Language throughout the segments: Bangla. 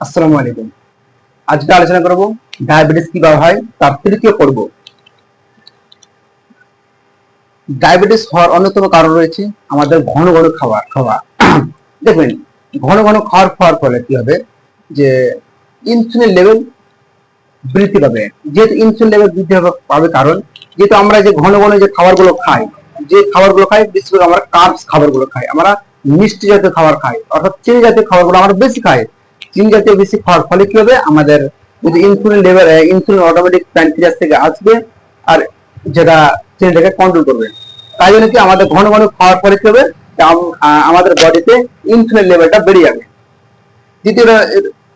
আসসালামু আলাইকুম। আজকে আলোচনা করব ডায়াবেটিস কীভাবে হয়, তার তৃতীয় পর্ব। ডায়াবেটিস হওয়ার অন্যতম কারণ রয়েছে আমাদের ঘন ঘন খাবার খাওয়া। দেখবেন, ঘন ঘন খাওয়ার খাওয়ার ফলে কি হবে? যে ইনসুলিন লেভেল বৃদ্ধি পাবে। যেহেতু ইনসুলিন লেভেল বৃদ্ধি পাবে কারণ, যেহেতু আমরা যে ঘন ঘন যে খাবারগুলো খাই, যে খাবারগুলো খাই, বিশেষ করে আমরা কার্বস খাবারগুলো খাই, আমরা মিষ্টি জাতীয় খাবার খাই, অর্থাৎ চিনি জাতীয় খাবারগুলো আমরা বেশি খাই চিনি জাতীয় বেশি খাওয়ার ফলে কি হবে? আমাদের যদি insulin level insulin automatic pancreas থেকে আসবে আর যেটা চিনিটাকে কন্ট্রোল করবে। তাই জন্য কি আমাদের ঘন ঘন খাওয়ার ফলে কি হবে? আমাদের বডিতে ইনসুলিন লেভেলটা বেড়ে যাবে। দ্বিতীয়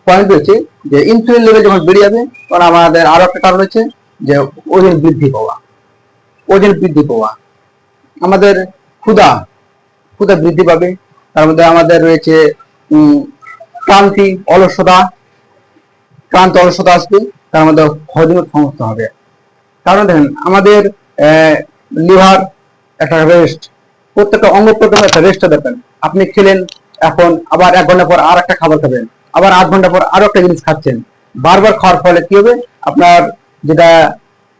পয়েন্ট হচ্ছে যে ইনসুলিন লেভেল যখন বেড়ে যাবে, তখন আমাদের আরও একটা কারণ হচ্ছে যে ওজন বৃদ্ধি পাওয়া। ওজন বৃদ্ধি পাওয়া। আমাদের ক্ষুধা ক্ষুধা বৃদ্ধি পাবে। তার মধ্যে আমাদের রয়েছে ক্লান্তি অলসতা ক্লান্ত অলসতা আসবে তার মধ্যে হজমের সমস্যা হবে। কারণ দেখেন, আমাদের লিভার একটা রেস্ট প্রত্যেকটা অঙ্গ প্রত্যঙ্গ একটা রেস্ট দরকার আপনি খেলেন, এখন আবার এক ঘণ্টা পর আর একটা খাবার খাবেন, আবার আধ ঘণ্টা পর আরও একটা জিনিস খাচ্ছেন। বারবার খাওয়ার ফলে কি হবে? আপনার যেটা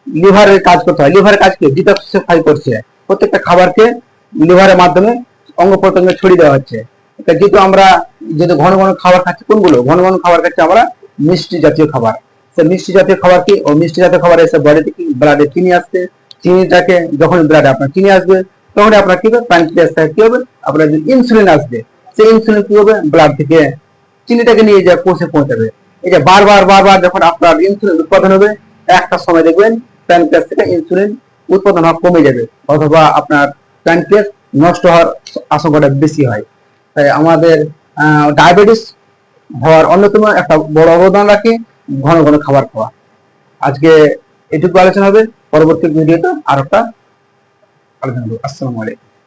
লিভারের কাজ করতে হয়, লিভারের কাজকে ডিটক্সিফাই করছে। প্রত্যেকটা খাবারকে লিভারের মাধ্যমে অঙ্গ প্রত্যঙ্গে ছড়িয়ে দেওয়া হচ্ছে। যেহেতু আমরা যেহেতু ঘন ঘন খাবার খাচ্ছি, কোনগুলো? ঘন ঘন খাবার খাচ্ছি আমরা মিষ্টি জাতীয় খাবার। সে মিষ্টি জাতীয় খাবার কি? ও মিষ্টি জাতীয় খাবার এসে বডিতে কি ব্লাডে চিনি আসছে? চিনিটাকে যখন ব্লাডে আপনার চিনি আসবে তখন আপনার কি হবে? প্যানক্রিয়াস থেকে কি হবে? আপনার যে ইনসুলিন আসবে, সেই ইনসুলিন কি হবে? ব্লাড থেকে চিনিটাকে নিয়ে যা পৌঁছে পৌঁছাবে। এই যে বারবার বারবার যখন আপনার ইনসুলিন উৎপাদন হবে, একটা সময় দেখবেন প্যানক্রিয়াস থেকে ইনসুলিন উৎপাদন হওয়া কমে যাবে, অথবা আপনার প্যানক্রিয়াস নষ্ট হওয়ার আশঙ্কাটা বেশি হয়। আমাদের ডায়াবেটিস হওয়ার অন্যতম একটা বড় অবদান রাখে ঘন ঘন খাবার খাওয়া। আজকে এটুকু আলোচনা হবে। পরবর্তী ভিডিওতে আর একটা আলোচনা হবে। আসসালামু আলাইকুম।